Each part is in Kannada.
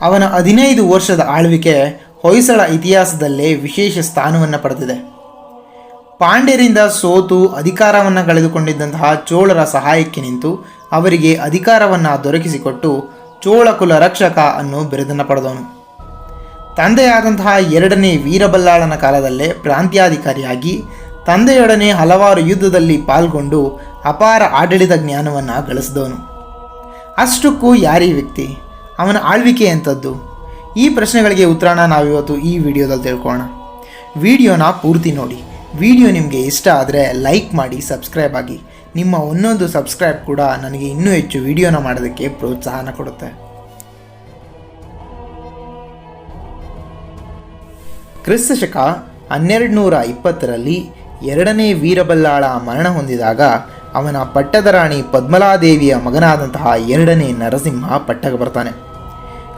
ಅವನ ಹದಿನೈದು ವರ್ಷದ ಆಳ್ವಿಕೆ ಹೊಯ್ಸಳ ಇತಿಹಾಸದಲ್ಲೇ ವಿಶೇಷ ಸ್ಥಾನವನ್ನು ಪಡೆದಿದೆ. ಪಾಂಡ್ಯರಿಂದ ಸೋತು ಅಧಿಕಾರವನ್ನು ಕಳೆದುಕೊಂಡಿದ್ದಂತಹ ಚೋಳರ ಸಹಾಯಕ್ಕೆ ನಿಂತು ಅವರಿಗೆ ಅಧಿಕಾರವನ್ನು ದೊರಕಿಸಿಕೊಟ್ಟು ಚೋಳ ಕುಲ ರಕ್ಷಕ ಅನ್ನು ಬಿರುದನ್ನು ಪಡೆದವನು. ತಂದೆಯಾದಂತಹ ಎರಡನೇ ವೀರಬಲ್ಲಾಳನ ಕಾಲದಲ್ಲೇ ಪ್ರಾಂತ್ಯಾಧಿಕಾರಿಯಾಗಿ ತಂದೆಯೊಡನೆ ಹಲವಾರು ಯುದ್ಧದಲ್ಲಿ ಪಾಲ್ಗೊಂಡು ಅಪಾರ ಆಡಳಿತ ಜ್ಞಾನವನ್ನು ಗಳಿಸಿದವನು. ಅಷ್ಟಕ್ಕೂ ಯಾರೀ ವ್ಯಕ್ತಿ? ಅವನ ಆಳ್ವಿಕೆ ಎಂಥದ್ದು? ಈ ಪ್ರಶ್ನೆಗಳಿಗೆ ಉತ್ತರನ ನಾವಿವತ್ತು ಈ ವಿಡಿಯೋದಲ್ಲಿ ತಿಳ್ಕೊಳ್ಳೋಣ. ವಿಡಿಯೋನ ಪೂರ್ತಿ ನೋಡಿ. ವಿಡಿಯೋ ನಿಮಗೆ ಇಷ್ಟ ಆದರೆ ಲೈಕ್ ಮಾಡಿ, ಸಬ್ಸ್ಕ್ರೈಬ್ ಆಗಿ. ನಿಮ್ಮ ಒಂದೊಂದು ಸಬ್ಸ್ಕ್ರೈಬ್ ಕೂಡ ನನಗೆ ಇನ್ನೂ ಹೆಚ್ಚು ವಿಡಿಯೋನ ಮಾಡೋದಕ್ಕೆ ಪ್ರೋತ್ಸಾಹನ ಕೊಡುತ್ತೆ. ಕ್ರಿಸ್ತ ಶಕ ಹನ್ನೆರಡು ನೂರ ಇಪ್ಪತ್ತರಲ್ಲಿ ಎರಡನೇ ವೀರಬಲ್ಲಾಳ ಮರಣ ಹೊಂದಿದಾಗ ಅವನ ಪಟ್ಟದ ರಾಣಿ ಪದ್ಮಲಾದೇವಿಯ ಮಗನಾದಂತಹ ಎರಡನೇ ನರಸಿಂಹ ಪಟ್ಟಕ್ಕೆ ಬರ್ತಾನೆ.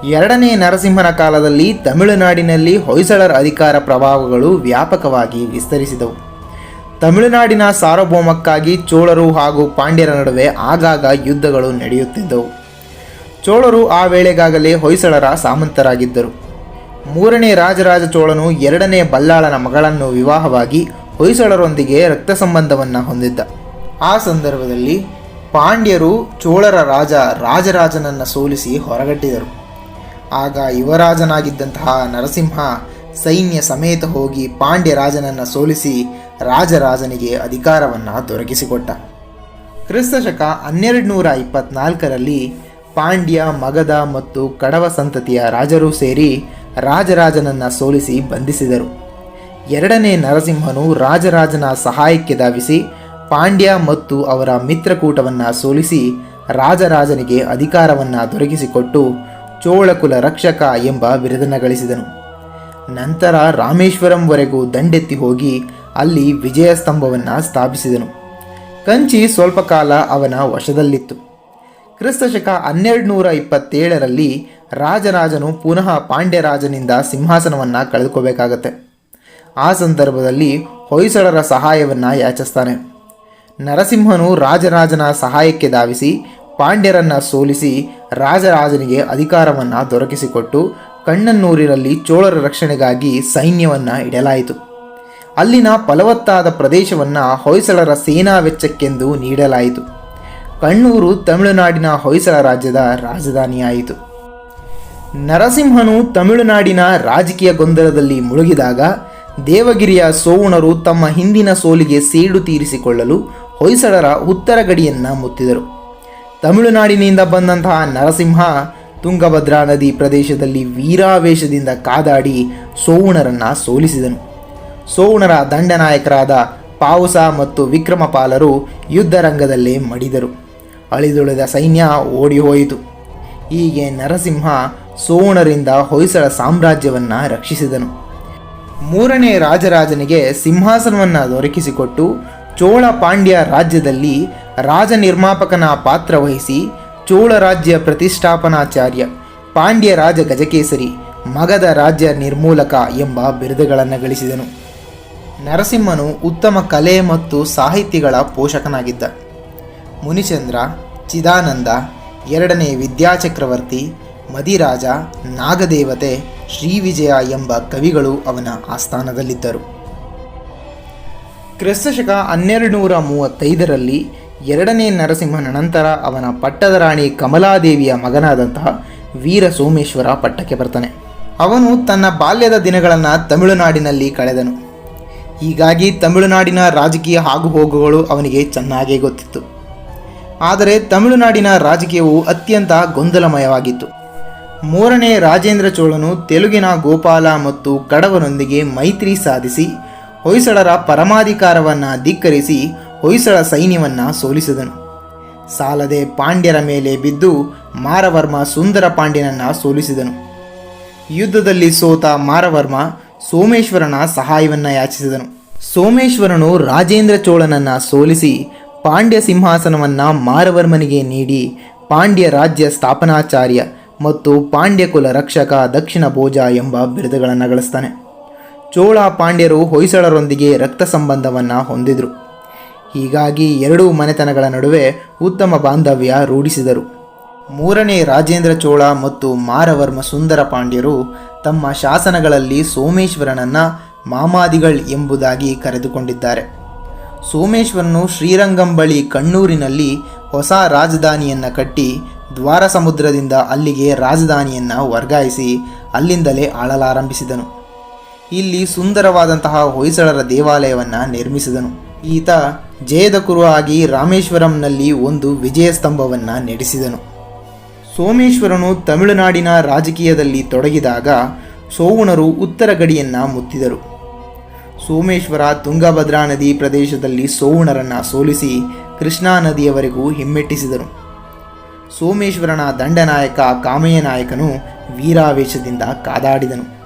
ಎರಡನೇ ನರಸಿಂಹನ ಕಾಲದಲ್ಲಿ ತಮಿಳುನಾಡಿನಲ್ಲಿ ಹೊಯ್ಸಳರ ಅಧಿಕಾರ ಪ್ರಭಾವಗಳು ವ್ಯಾಪಕವಾಗಿ ವಿಸ್ತರಿಸಿದವು. ತಮಿಳುನಾಡಿನ ಸಾರ್ವಭೌಮಕ್ಕಾಗಿ ಚೋಳರು ಹಾಗೂ ಪಾಂಡ್ಯರ ನಡುವೆ ಆಗಾಗ ಯುದ್ಧಗಳು ನಡೆಯುತ್ತಿದ್ದವು. ಚೋಳರು ಆ ವೇಳೆಗಾಗಲೇ ಹೊಯ್ಸಳರ ಸಾಮಂತರಾಗಿದ್ದರು. ಮೂರನೇ ರಾಜರಾಜ ಚೋಳನು ಎರಡನೇ ಬಲ್ಲಾಳನ ಮಗಳನ್ನು ವಿವಾಹವಾಗಿ ಹೊಯ್ಸಳರೊಂದಿಗೆ ರಕ್ತ ಸಂಬಂಧವನ್ನು ಹೊಂದಿದ್ದ. ಆ ಸಂದರ್ಭದಲ್ಲಿ ಪಾಂಡ್ಯರು ಚೋಳರ ರಾಜ ರಾಜರಾಜನನ್ನು ಸೋಲಿಸಿ ಹೊರಗಟ್ಟಿದರು. ಆಗ ಯುವರಾಜನಾಗಿದ್ದಂತಹ ನರಸಿಂಹ ಸೈನ್ಯ ಸಮೇತ ಹೋಗಿ ಪಾಂಡ್ಯ ರಾಜನನ್ನು ಸೋಲಿಸಿ ರಾಜರಾಜನಿಗೆ ಅಧಿಕಾರವನ್ನು ದೊರಕಿಸಿಕೊಟ್ಟ. ಕ್ರಿಸ್ತಶಕ ಹನ್ನೆರಡು ನೂರ ಇಪ್ಪತ್ನಾಲ್ಕರಲ್ಲಿ ಪಾಂಡ್ಯ ಮಗಧ ಮತ್ತು ಕಡವ ಸಂತತಿಯ ರಾಜರು ಸೇರಿ ರಾಜರಾಜನನ್ನು ಸೋಲಿಸಿ ಬಂಧಿಸಿದರು. ಎರಡನೇ ನರಸಿಂಹನು ರಾಜರಾಜನ ಸಹಾಯಕ್ಕೆ ಧಾವಿಸಿ ಪಾಂಡ್ಯ ಮತ್ತು ಅವರ ಮಿತ್ರಕೂಟವನ್ನು ಸೋಲಿಸಿ ರಾಜರಾಜನಿಗೆ ಅಧಿಕಾರವನ್ನು ದೊರಕಿಸಿಕೊಟ್ಟು ಚೋಳಕುಲ ರಕ್ಷಕ ಎಂಬ ಬಿರುದನ್ನು ಗಳಿಸಿದನು. ನಂತರ ರಾಮೇಶ್ವರಂವರೆಗೂ ದಂಡೆತ್ತಿ ಹೋಗಿ ಅಲ್ಲಿ ವಿಜಯ ಸ್ತಂಭವನ್ನು ಸ್ಥಾಪಿಸಿದನು. ಕಂಚಿ ಸ್ವಲ್ಪ ಕಾಲ ಅವನ ವಶದಲ್ಲಿತ್ತು. ಕ್ರಿಸ್ತಶಕ ಹನ್ನೆರಡು ನೂರ ಇಪ್ಪತ್ತೇಳರಲ್ಲಿ ರಾಜರಾಜನು ಪುನಃ ಪಾಂಡ್ಯರಾಜನಿಂದ ಸಿಂಹಾಸನವನ್ನು ಕಳೆದುಕೋಬೇಕಾಗತ್ತೆ ಆ ಸಂದರ್ಭದಲ್ಲಿ ಹೊಯ್ಸಳರ ಸಹಾಯವನ್ನು ಯಾಚಿಸ್ತಾನೆ. ನರಸಿಂಹನು ರಾಜರಾಜನ ಸಹಾಯಕ್ಕೆ ಧಾವಿಸಿ ಪಾಂಡ್ಯರನ್ನು ಸೋಲಿಸಿ ರಾಜರಾಜನಿಗೆ ಅಧಿಕಾರವನ್ನು ದೊರಕಿಸಿಕೊಟ್ಟು ಕಣ್ಣನ್ನೂರಿನಲ್ಲಿ ಚೋಳರ ರಕ್ಷಣೆಗಾಗಿ ಸೈನ್ಯವನ್ನು ಇಡಲಾಯಿತು. ಅಲ್ಲಿನ ಫಲವತ್ತಾದ ಪ್ರದೇಶವನ್ನು ಹೊಯ್ಸಳರ ಸೇನಾ ವೆಚ್ಚಕ್ಕೆಂದು ನೀಡಲಾಯಿತು. ಕಣ್ಣೂರು ತಮಿಳುನಾಡಿನ ಹೊಯ್ಸಳ ರಾಜ್ಯದ ರಾಜಧಾನಿಯಾಯಿತು. ನರಸಿಂಹನು ತಮಿಳುನಾಡಿನ ರಾಜಕೀಯ ಗೊಂದಲದಲ್ಲಿ ಮುಳುಗಿದಾಗ ದೇವಗಿರಿಯ ಸೋವುಣರು ತಮ್ಮ ಹಿಂದಿನ ಸೋಲಿಗೆ ಸೇಡು ತೀರಿಸಿಕೊಳ್ಳಲು ಹೊಯ್ಸಳರ ಉತ್ತರ ಗಡಿಯನ್ನು ಮುತ್ತಿದರು. ತಮಿಳುನಾಡಿನಿಂದ ಬಂದಂತಹ ನರಸಿಂಹ ತುಂಗಭದ್ರಾ ನದಿ ಪ್ರದೇಶದಲ್ಲಿ ವೀರಾವೇಶದಿಂದ ಕಾದಾಡಿ ಸೋವುಣರನ್ನು ಸೋಲಿಸಿದನು. ಸೋವುಣರ ದಂಡನಾಯಕರಾದ ಪಾವುಸ ಮತ್ತು ವಿಕ್ರಮಪಾಲರು ಯುದ್ಧರಂಗದಲ್ಲೇ ಮಡಿದರು. ಅಳಿದುಳಿದ ಸೈನ್ಯ ಓಡಿ ಹೋಯಿತು ಹೀಗೆ ನರಸಿಂಹ ಸೋವುಣರಿಂದ ಹೊಯ್ಸಳ ಸಾಮ್ರಾಜ್ಯವನ್ನು ರಕ್ಷಿಸಿದನು. ಮೂರನೇ ರಾಜರಾಜನಿಗೆ ಸಿಂಹಾಸನವನ್ನು ದೊರಕಿಸಿಕೊಟ್ಟು ಚೋಳ ಪಾಂಡ್ಯ ರಾಜ್ಯದಲ್ಲಿ ರಾಜ ನಿರ್ಮಾಪಕನ ಪಾತ್ರ ವಹಿಸಿ ಚೋಳ ರಾಜ್ಯ ಪ್ರತಿಷ್ಠಾಪನಾಚಾರ್ಯ, ಪಾಂಡ್ಯ ರಾಜ ಗಜಕೇಸರಿ, ಮಗದ ರಾಜ್ಯ ನಿರ್ಮೂಲಕ ಎಂಬ ಬಿರುದುಗಳನ್ನು ಗಳಿಸಿದನು. ನರಸಿಂಹನು ಉತ್ತಮ ಕಲೆ ಮತ್ತು ಸಾಹಿತ್ಯಗಳ ಪೋಷಕನಾಗಿದ್ದ. ಮುನಿಚಂದ್ರ, ಚಿದಾನಂದ, ಎರಡನೇ ವಿದ್ಯಾಚಕ್ರವರ್ತಿ, ಮದಿರಾಜ, ನಾಗದೇವತೆ ಶ್ರೀವಿಜಯ ಎಂಬ ಕವಿಗಳು ಅವನ ಆಸ್ಥಾನದಲ್ಲಿದ್ದರು. ಕ್ರಿಸ್ತಶಕ ಹನ್ನೆರಡು ನೂರ ಮೂವತ್ತೈದರಲ್ಲಿ ಎರಡನೇ ನರಸಿಂಹನ ನಂತರ ಅವನ ಪಟ್ಟದ ರಾಣಿ ಕಮಲಾದೇವಿಯ ಮಗನಾದಂತಹ ವೀರ ಸೋಮೇಶ್ವರ ಪಟ್ಟಕ್ಕೆ ಬರ್ತಾನೆ. ಅವನು ತನ್ನ ಬಾಲ್ಯದ ದಿನಗಳನ್ನು ತಮಿಳುನಾಡಿನಲ್ಲಿ ಕಳೆದನು. ಹೀಗಾಗಿ ತಮಿಳುನಾಡಿನ ರಾಜಕೀಯ ಆಗುಹೋಗುಗಳು ಅವನಿಗೆ ಚೆನ್ನಾಗೇ ಗೊತ್ತಿತ್ತು. ಆದರೆ ತಮಿಳುನಾಡಿನ ರಾಜಕೀಯವು ಅತ್ಯಂತ ಗೊಂದಲಮಯವಾಗಿತ್ತು. ಮೂರನೇ ರಾಜೇಂದ್ರ ಚೋಳನು ತೆಲುಗಿನ ಗೋಪಾಲ ಮತ್ತು ಕಡವನೊಂದಿಗೆ ಮೈತ್ರಿ ಸಾಧಿಸಿ ಹೊಯ್ಸಳರ ಪರಮಾಧಿಕಾರವನ್ನು ಧಿಕ್ಕರಿಸಿ ಹೊಯ್ಸಳ ಸೈನ್ಯವನ್ನು ಸೋಲಿಸಿದನು. ಸಾಲದೆ ಪಾಂಡ್ಯರ ಮೇಲೆ ಬಿದ್ದು ಮಾರವರ್ಮ ಸುಂದರ ಪಾಂಡ್ಯನನ್ನು ಸೋಲಿಸಿದನು. ಯುದ್ಧದಲ್ಲಿ ಸೋತ ಮಾರವರ್ಮ ಸೋಮೇಶ್ವರನ ಸಹಾಯವನ್ನು ಯಾಚಿಸಿದನು. ಸೋಮೇಶ್ವರನು ರಾಜೇಂದ್ರ ಚೋಳನನ್ನು ಸೋಲಿಸಿ ಪಾಂಡ್ಯ ಸಿಂಹಾಸನವನ್ನು ಮಾರವರ್ಮನಿಗೆ ನೀಡಿ ಪಾಂಡ್ಯ ರಾಜ್ಯ ಸ್ಥಾಪನಾಚಾರ್ಯ ಮತ್ತು ಪಾಂಡ್ಯ ಕುಲ ರಕ್ಷಕ ದಕ್ಷಿಣ ಭೋಜ ಎಂಬ ಬಿರುದುಗಳನ್ನು ಗಳಿಸ್ತಾನೆ. ಚೋಳ ಪಾಂಡ್ಯರು ಹೊಯ್ಸಳರೊಂದಿಗೆ ರಕ್ತ ಸಂಬಂಧವನ್ನು ಹೊಂದಿದರು. ಹೀಗಾಗಿ ಎರಡೂ ಮನೆತನಗಳ ನಡುವೆ ಉತ್ತಮ ಬಾಂಧವ್ಯ ರೂಢಿಸಿದರು. ಮೂರನೇ ರಾಜೇಂದ್ರ ಚೋಳ ಮತ್ತು ಮಾರವರ್ಮ ಸುಂದರ ಪಾಂಡ್ಯರು ತಮ್ಮ ಶಾಸನಗಳಲ್ಲಿ ಸೋಮೇಶ್ವರನನ್ನ ಮಾಮಾದಿಗಳ್ ಎಂಬುದಾಗಿ ಕರೆದುಕೊಂಡಿದ್ದಾರೆ. ಸೋಮೇಶ್ವರನು ಶ್ರೀರಂಗಂ ಬಳಿ ಕಣ್ಣೂರಿನಲ್ಲಿ ಹೊಸ ರಾಜಧಾನಿಯನ್ನು ಕಟ್ಟಿ ದ್ವಾರ ಸಮುದ್ರದಿಂದ ಅಲ್ಲಿಗೆ ರಾಜಧಾನಿಯನ್ನು ವರ್ಗಾಯಿಸಿ ಅಲ್ಲಿಂದಲೇ ಆಳಲಾರಂಭಿಸಿದನು. ಇಲ್ಲಿ ಸುಂದರವಾದಂತಹ ಹೊಯ್ಸಳರ ದೇವಾಲಯವನ್ನು ನಿರ್ಮಿಸಿದನು. ಈತ ಜಯದ ಕುರು ಆಗಿ ರಾಮೇಶ್ವರಂನಲ್ಲಿ ಒಂದು ವಿಜಯ ಸ್ತಂಭವನ್ನು ನಡೆಸಿದನು. ಸೋಮೇಶ್ವರನು ತಮಿಳುನಾಡಿನ ರಾಜಕೀಯದಲ್ಲಿ ತೊಡಗಿದಾಗ ಸೋವುಣರು ಉತ್ತರ ಗಡಿಯನ್ನು ಮುತ್ತಿದರು. ಸೋಮೇಶ್ವರ ತುಂಗಭದ್ರಾ ನದಿ ಪ್ರದೇಶದಲ್ಲಿ ಸೋವುಣರನ್ನು ಸೋಲಿಸಿ ಕೃಷ್ಣಾ ನದಿಯವರೆಗೂ ಹಿಮ್ಮೆಟ್ಟಿಸಿದನು ಸೋಮೇಶ್ವರನ ದಂಡನಾಯಕ ಕಾಮಯ್ಯ ನಾಯಕನು ವೀರಾವೇಶದಿಂದ ಕಾದಾಡಿದನು.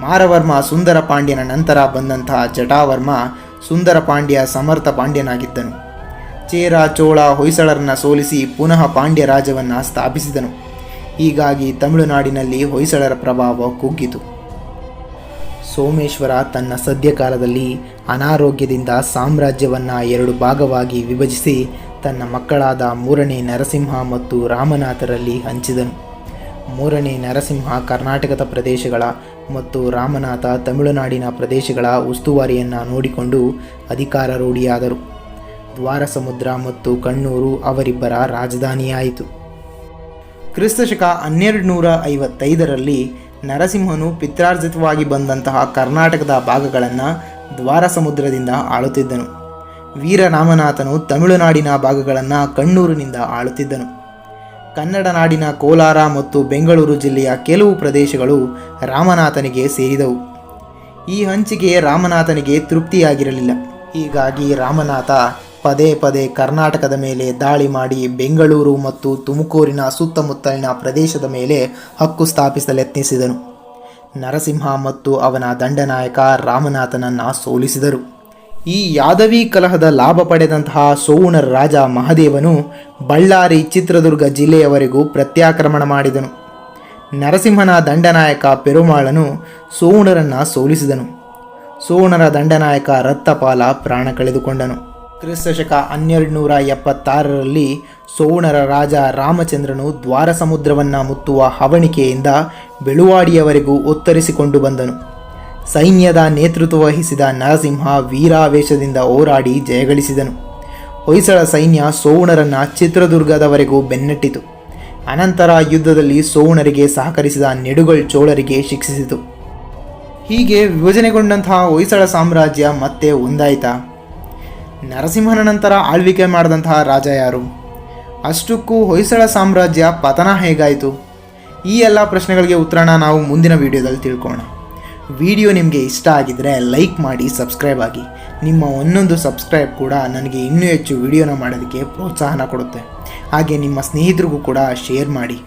ಮಾರವರ್ಮ ಸುಂದರ ಪಾಂಡ್ಯನ ನಂತರ ಬಂದಂತಹ ಜಟಾವರ್ಮ ಸುಂದರ ಪಾಂಡ್ಯ ಸಮರ್ಥ ಪಾಂಡ್ಯನಾಗಿದ್ದನು. ಚೇರ, ಚೋಳ, ಹೊಯ್ಸಳರನ್ನು ಸೋಲಿಸಿ ಪುನಃ ಪಾಂಡ್ಯ ರಾಜ್ಯವನ್ನು ಸ್ಥಾಪಿಸಿದನು. ಹೀಗಾಗಿ ತಮಿಳುನಾಡಿನಲ್ಲಿ ಹೊಯ್ಸಳರ ಪ್ರಭಾವ ಕುಗ್ಗಿತು. ಸೋಮೇಶ್ವರ ತನ್ನ ಸದ್ಯಕಾಲದಲ್ಲಿ ಅನಾರೋಗ್ಯದಿಂದ ಸಾಮ್ರಾಜ್ಯವನ್ನು ಎರಡು ಭಾಗವಾಗಿ ವಿಭಜಿಸಿ ತನ್ನ ಮಕ್ಕಳಾದ ಮೂರನೇ ನರಸಿಂಹ ಮತ್ತು ರಾಮನಾಥರಲ್ಲಿ ಹಂಚಿದನು. ಮೂರನೇ ನರಸಿಂಹ ಕರ್ನಾಟಕದ ಪ್ರದೇಶಗಳ ಮತ್ತು ರಾಮನಾಥ ತಮಿಳುನಾಡಿನ ಪ್ರದೇಶಗಳ ಉಸ್ತುವಾರಿಯನ್ನು ನೋಡಿಕೊಂಡು ಅಧಿಕಾರ ರೂಢಿಯಾದರು ದ್ವಾರಸಮುದ್ರ ಮತ್ತು ಕಣ್ಣೂರು ಅವರಿಬ್ಬರ ರಾಜಧಾನಿಯಾಯಿತು. ಕ್ರಿಸ್ತಶಕ ಹನ್ನೆರಡು ನೂರ ಐವತ್ತೈದರಲ್ಲಿ ನರಸಿಂಹನು ಪಿತ್ರಾರ್ಜಿತವಾಗಿ ಬಂದಂತಹ ಕರ್ನಾಟಕದ ಭಾಗಗಳನ್ನು ದ್ವಾರಸಮುದ್ರದಿಂದ ಆಳುತ್ತಿದ್ದನು. ವೀರರಾಮನಾಥನು ತಮಿಳುನಾಡಿನ ಭಾಗಗಳನ್ನು ಕಣ್ಣೂರಿನಿಂದ ಆಳುತ್ತಿದ್ದನು. ಕನ್ನಡ ನಾಡಿನ ಕೋಲಾರ ಮತ್ತು ಬೆಂಗಳೂರು ಜಿಲ್ಲೆಯ ಕೆಲವು ಪ್ರದೇಶಗಳು ರಾಮನಾಥನಿಗೆ ಸೇರಿದವು. ಈ ಹಂಚಿಕೆ ರಾಮನಾಥನಿಗೆ ತೃಪ್ತಿಯಾಗಿರಲಿಲ್ಲ. ಹೀಗಾಗಿ ರಾಮನಾಥ ಪದೇ ಪದೇ ಕರ್ನಾಟಕದ ಮೇಲೆ ದಾಳಿ ಮಾಡಿ ಬೆಂಗಳೂರು ಮತ್ತು ತುಮಕೂರಿನ ಸುತ್ತಮುತ್ತಲಿನ ಪ್ರದೇಶದ ಮೇಲೆ ಹಕ್ಕು ಸ್ಥಾಪಿಸಲೆತ್ನಿಸಿದನು. ನರಸಿಂಹ ಮತ್ತು ಅವನ ದಂಡನಾಯಕ ರಾಮನಾಥನನ್ನು ಸೋಲಿಸಿದರು. ಈ ಯಾದವಿ ಕಲಹದ ಲಾಭ ಪಡೆದಂತಹ ಸೋವುಣರ ರಾಜ ಮಹದೇವನು ಬಳ್ಳಾರಿ ಚಿತ್ರದುರ್ಗ ಜಿಲ್ಲೆಯವರೆಗೂ ಪ್ರತ್ಯಾಕ್ರಮಣ ಮಾಡಿದನು. ನರಸಿಂಹನ ದಂಡನಾಯಕ ಪೆರುಮಾಳನು ಸೋವುಣರನ್ನು ಸೋಲಿಸಿದನು. ಸೋಣರ ದಂಡನಾಯಕ ರತ್ತಪಾಲ ಪ್ರಾಣ ಕಳೆದುಕೊಂಡನು. ಕ್ರಿಸ್ತಶಕ ಹನ್ನೆರಡು ನೂರ ಎಪ್ಪತ್ತಾರರಲ್ಲಿ ಸೋವುಣರ ರಾಜ ರಾಮಚಂದ್ರನು ದ್ವಾರಸಮುದ್ರವನ್ನು ಮುತ್ತುವ ಹವಣಿಕೆಯಿಂದ ಬೆಳುವಾಡಿಯವರೆಗೂ ಒತ್ತರಿಸಿಕೊಂಡು ಬಂದನು. ಸೈನ್ಯದ ನೇತೃತ್ವ ವಹಿಸಿದ ನರಸಿಂಹ ವೀರಾವೇಶದಿಂದ ಹೋರಾಡಿ ಜಯಗಳಿಸಿದನು ಹೊಯ್ಸಳ ಸೈನ್ಯ ಸೋವಣರನ್ನ ಚಿತ್ರದುರ್ಗದವರೆಗೂ ಬೆನ್ನಟ್ಟಿತು. ಅನಂತರ ಯುದ್ಧದಲ್ಲಿ ಸೋಣರಿಗೆ ಸಹಕರಿಸಿದ ನೆಡುಗಳ್ ಚೋಳರಿಗೆ ಶಿಕ್ಷಿಸಿತು. ಹೀಗೆ ವಿಭಜನೆಗೊಂಡಂತಹ ಹೊಯ್ಸಳ ಸಾಮ್ರಾಜ್ಯ ಮತ್ತೆ ಒಂದಾಯಿತಾ? ನರಸಿಂಹನ ನಂತರ ಆಳ್ವಿಕೆ ಮಾಡಿದಂತಹ ರಾಜ ಯಾರು? ಅಷ್ಟಕ್ಕೂ ಹೊಯ್ಸಳ ಸಾಮ್ರಾಜ್ಯ ಪತನ ಹೇಗಾಯಿತು? ಈ ಎಲ್ಲ ಪ್ರಶ್ನೆಗಳಿಗೆ ಉತ್ತರಣ ನಾವು ಮುಂದಿನ ವಿಡಿಯೋದಲ್ಲಿ ತಿಳ್ಕೊಳ್ಳೋಣ ವಿಡಿಯೋ ನಿಮಗೆ ಇಷ್ಟ ಆಗಿದ್ದರೆ ಲೈಕ್ ಮಾಡಿ, ಸಬ್ಸ್ಕ್ರೈಬ್ ಆಗಿ. ನಿಮ್ಮ ಒಂದೊಂದು ಸಬ್ಸ್ಕ್ರೈಬ್ ಕೂಡ ನನಗೆ ಇನ್ನೂ ಹೆಚ್ಚು ವಿಡಿಯೋನ ಮಾಡೋದಕ್ಕೆ ಪ್ರೋತ್ಸಾಹನ ಕೊಡುತ್ತೆ. ಹಾಗೆ ನಿಮ್ಮ ಸ್ನೇಹಿತರಿಗೂ ಕೂಡ ಶೇರ್ ಮಾಡಿ.